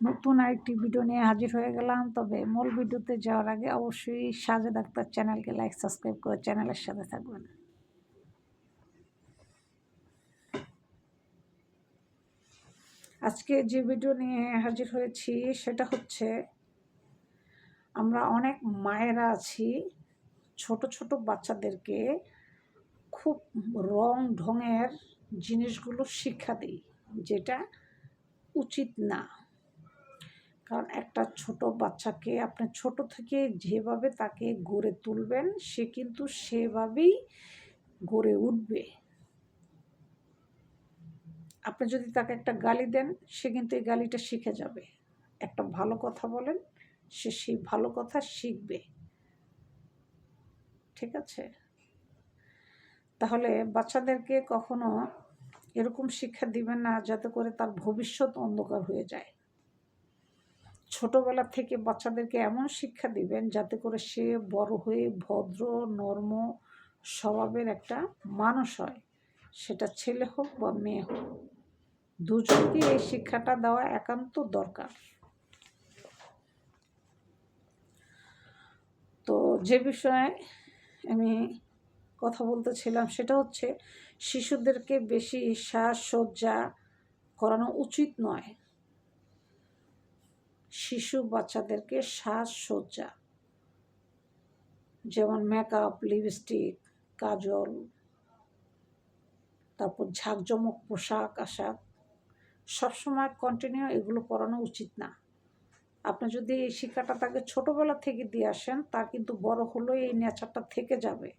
নতুন আরেকটি ভিডিও নিয়ে হাজির হয়ে গেলাম। তবে মূল ভিডিওতে যাওয়ার আগে অবশ্যই সাজে ডাক্তার চ্যানেলকে লাইক সাবস্ক্রাইব করে চ্যানেলের সাথে থাকবেন। আজকে যে ভিডিও নিয়ে হাজির হয়েছি সেটা হচ্ছে আমরা অনেক মায়েরা আছি, ছোট ছোট বাচ্চাদেরকে খুব রং ঢঙের জিনিসগুলো শিক্ষা দিই, যেটা উচিত না। কারণ একটা ছোট বাচ্চাকে আপনি ছোট থেকে যেভাবে তাকে গড়ে তুলবেন, সে কিন্তু সেভাবেই গড়ে উঠবে। আপনি যদি তাকে একটা গালি দেন, সে কিন্তু এই গালিটা শিখে যাবে। একটা ভালো কথা বলেন, সে সেই ভালো কথা শিখবে। ঠিক আছে? তাহলে বাচ্চাদেরকে কখনো এরকম শিক্ষা দিবেন না, যাতে করে তার ভবিষ্যৎ অন্ধকার হয়ে যায়। ছোটবেলা থেকে বাচ্চাদেরকে এমন শিক্ষা দিবেন যাতে করে সে বড় হয়ে ভদ্র, নর্ম স্বভাবের একটা মানুষ হয়। সেটা ছেলে হোক বা মেয়ে হোক। দুজনকে এই শিক্ষাটা দেওয়া একান্ত দরকার। তো যে বিষয়ে আমি কথা বলতেছিলাম সেটা হচ্ছে, শিশুদেরকে বেশি সাজসজ্জা করানো উচিত নয়। শিশু বাচ্চাদেরকে সাজসজ্জা, যেমন মেকআপ লিপস্টিক কাজল, তারপর ঝাঁকজমক পোশাক, আশাক, সবসময় কন্টিনিউ এগুলো পরানো উচিত না। আপনি যদি এই শিক্ষাটা তাকে ছোটোবেলা থেকে দিয়ে আসেন, তার কিন্তু বড় হলেও এই নেচারটা থেকে যাবে।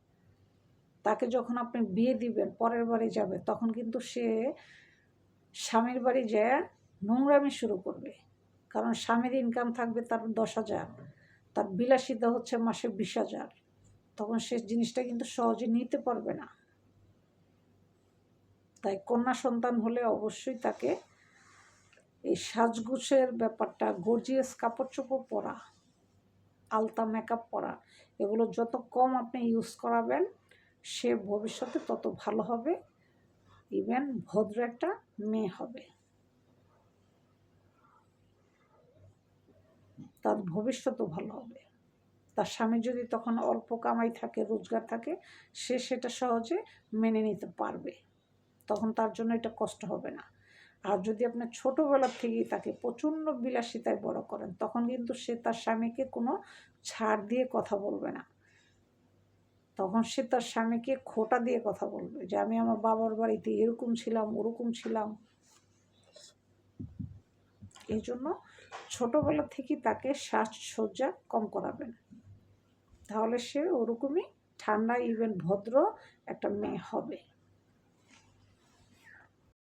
তাকে যখন আপনি বিয়ে দিবেন, পরের বাড়ি যাবে, তখন কিন্তু সে স্বামীর বাড়ি যায় নোংরামি শুরু করবে। কারণ স্বামীর ইনকাম থাকবে তার দশ হাজার, তার বিলাসিতা হচ্ছে মাসে বিশ হাজার। তখন সে জিনিসটা কিন্তু সহজে নিতে পারবে না। তাই কন্যা সন্তান হলে অবশ্যই তাকে এই সাজগুছের ব্যাপারটা, গর্জিয়াস কাপড় চোপড় পরা, আলতা মেকআপ পরা, এগুলো যত কম আপনি ইউজ করাবেন, সে ভবিষ্যতে তত ভালো হবে। ইভেন ভদ্র একটা মেয়ে হবে। তার ভবিষ্যতও ভালো হবে। তার স্বামী যদি তখন অল্প কামাই থাকে, রোজগার থাকে, সে সেটা সহজে মেনে নিতে পারবে। তখন তার জন্য এটা কষ্ট হবে না। আর যদি আপনি ছোটোবেলার থেকেই তাকে প্রচণ্ড বিলাসিতায় বড় করেন, তখন কিন্তু সে তার স্বামীকে কোনো ছাড় দিয়ে কথা বলবে না। তখন সে তার স্বামীকে খোটা দিয়ে কথা বলবে যে, আমি আমার বাবার বাড়িতে এরকম ছিলাম, ওরকম ছিলাম। এই জন্য ছোটোবেলা থেকেই তাকে সাজসজ্জা কম করাবেন। তাহলে সে ওরকমই ঠান্ডা ইভেন ভদ্র একটা মেয়ে হবে।